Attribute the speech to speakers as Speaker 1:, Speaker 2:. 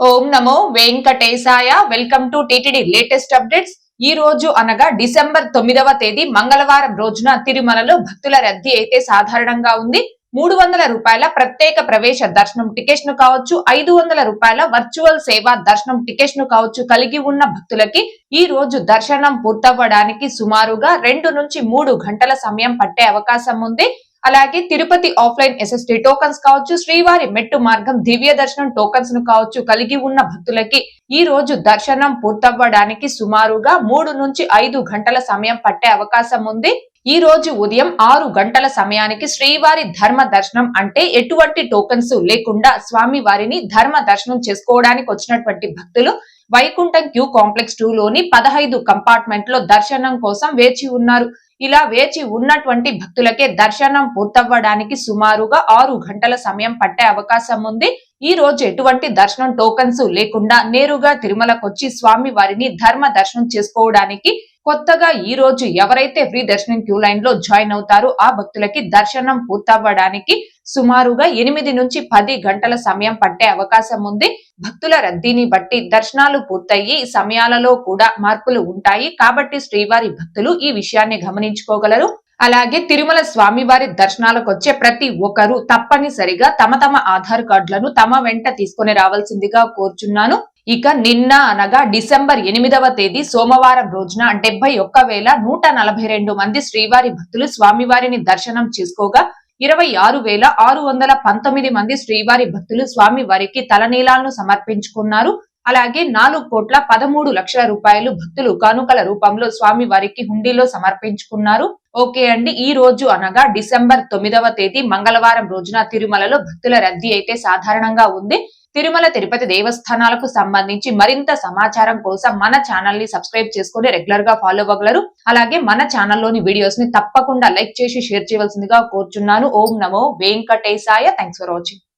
Speaker 1: ఓం నమో వెంకటేశాయ. Welcome to TTD latest updates ఈ రోజు అనగా డిసెంబర్ తొమ్మిదవ తేదీ మంగళవారం రోజున తిరుమలలో భక్తుల రద్దీ అయితే సాధారణంగా ఉంది. మూడు వందల రూపాయల ప్రత్యేక ప్రవేశ దర్శనం టికెట్ను కావచ్చు ఐదు వందల రూపాయల వర్చువల్ సేవా దర్శనం టికెట్ను కావచ్చు కలిగి ఉన్న భక్తులకి ఈ రోజు దర్శనం పూర్తవ్వడానికి సుమారుగా రెండు నుంచి మూడు గంటల సమయం పట్టే అవకాశం ఉంది. అలాగే తిరుపతి ఆఫ్లైన్ ఎస్ఎస్టీ టోకన్స్ కావచ్చు శ్రీవారి మెట్టు మార్గం దివ్య దర్శనం టోకన్స్ను కావచ్చు కలిగి ఉన్న భక్తులకి ఈ రోజు దర్శనం పూర్తవ్వడానికి సుమారుగా మూడు నుంచి ఐదు గంటల సమయం పట్టే అవకాశం ఉంది. ఈ రోజు ఉదయం ఆరు గంటల సమయానికి శ్రీవారి ధర్మ దర్శనం అంటే ఎటువంటి టోకన్స్ లేకుండా స్వామి వారిని ధర్మ దర్శనం చేసుకోవడానికి వచ్చినటువంటి భక్తులు వైకుంఠం క్యూ కాంప్లెక్స్ టూ లోని పదహైదు కంపార్ట్మెంట్లో దర్శనం కోసం వేచి ఉన్నారు. ఇలా వేచి ఉన్నటువంటి భక్తులకే దర్శనం పూర్తవ్వడానికి సుమారుగా ఆరు గంటల సమయం పట్టే అవకాశం ఉంది. ఈ రోజు ఎటువంటి దర్శనం టోకన్స్ లేకుండా నేరుగా తిరుమలకొచ్చి స్వామి వారిని ధర్మ దర్శనం చేసుకోవడానికి కొత్తగా ఈ రోజు ఎవరైతే ఫ్రీ దర్శనం క్యూ లైన్లో జాయిన్ అవుతారో ఆ భక్తులకి దర్శనం పూర్తవ్వడానికి సుమారుగా ఎనిమిది నుంచి పది గంటల సమయం పట్టే అవకాశం ఉంది. భక్తుల రద్దీని బట్టి దర్శనాలు పూర్తయ్యి సమయాలలో కూడా మార్పులు ఉంటాయి. కాబట్టి శ్రీవారి భక్తులు ఈ విషయాన్ని గమనించుకోగలరు. అలాగే తిరుమల స్వామివారి దర్శనాలకు వచ్చే ప్రతి ఒక్కరూ తప్పనిసరిగా తమ తమ ఆధార్ కార్డులను తమ వెంట తీసుకుని రావాల్సిందిగా కోరుచున్నాను. ఇక నిన్న అనగా డిసెంబర్ ఎనిమిదవ తేదీ సోమవారం రోజున డెబ్బై ఒక్క వేల నూట నలభై రెండు మంది శ్రీవారి భక్తులు స్వామివారిని దర్శనం చేసుకోగా ఇరవై ఆరు వేల ఆరు వందల పంతొమ్మిది మంది శ్రీవారి భక్తులు స్వామి వారికి తలనీలాలను సమర్పించుకున్నారు. అలాగే నాలుగు కోట్ల పదమూడు లక్షల రూపాయలు భక్తులు కానుకల రూపంలో స్వామి వారికి హుండీలో సమర్పించుకున్నారు. ఓకే అండి ఈ రోజు అనగా డిసెంబర్ తొమ్మిదవ తేదీ మంగళవారం రోజున తిరుమలలో భక్తుల రద్దీ అయితే సాధారణంగా ఉంది. తిరుమల తిరుపతి దేవస్థానాలకు సంబంధించి మరింత సమాచారం కోసం మన ఛానల్ని సబ్స్క్రైబ్ చేసుకుని రెగ్యులర్గా ఫాలో అవ్వగలరు. అలాగే మన ఛానల్లోని వీడియోస్ని తప్పకుండా లైక్ చేసి షేర్ చేయవలసిందిగా కోరుచున్నాను. ఓం నమో వెంకటేశాయ. Thanks for watching